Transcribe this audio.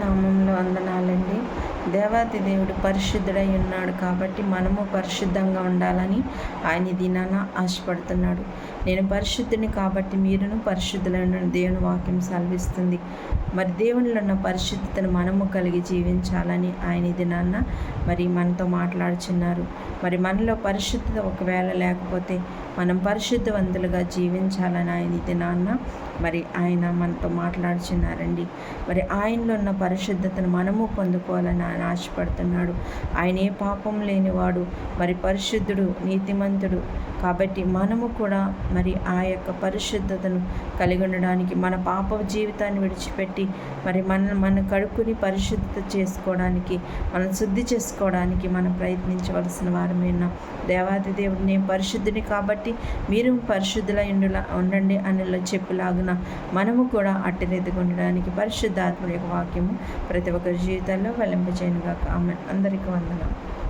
నామంలో వందనాలండి. దేవాతి దేవుడు పరిశుద్ధుడై ఉన్నాడు కాబట్టి మనము పరిశుద్ధంగా ఉండాలని ఆయన దినాన ఆశపడుతున్నాడు. నేను పరిశుద్ధుని కాబట్టి మీరును పరిశుద్ధులను దేవుని వాక్యం సెలవిస్తుంది. మరి దేవునిలో ఉన్న పరిశుద్ధతను మనము కలిగి జీవించాలని ఆయన దినాన్న మరి మనతో మాట్లాడుచున్నారు. మరి మనలో పరిశుద్ధత ఒకవేళ లేకపోతే మనం పరిశుద్ధవంతులుగా జీవించాలని ఆయన ఈ దినాన్న మరి ఆయన మనతో మాట్లాడుచున్నారండి. మరి ఆయనలో ఉన్న పరిశుద్ధతను మనము పొందుకోవాలని ఆయన ఆశపడుతున్నాడు ఆయనే పాపం లేనివాడు మరి పరిశుద్ధుడు నీతిమంతుడు. కాబట్టి మనము కూడా మరి ఆ యొక్క పరిశుద్ధతను కలిగి ఉండడానికి మన పాప జీవితాన్ని విడిచిపెట్టి మరి మన మన కడుక్కుని పరిశుద్ధత చేసుకోవడానికి మనం శుద్ధి చేసుకోవడానికి మనం ప్రయత్నించవలసిన వారమే దేవాది దేవుడిని పరిశుద్ధుని కాబట్టి మీరు పరిశుద్ధుల ఉండులా ఉండండి అని చెప్పులాగున మనము కూడా అట్టిరెద్దుకు ఉండడానికి పరిశుద్ధాత్మ యొక్క వాక్యము ప్రతి ఒక్కరి జీవితాల్లో వెల్లింపచేయనుగా ఆమె అందరికీ వందనాలు.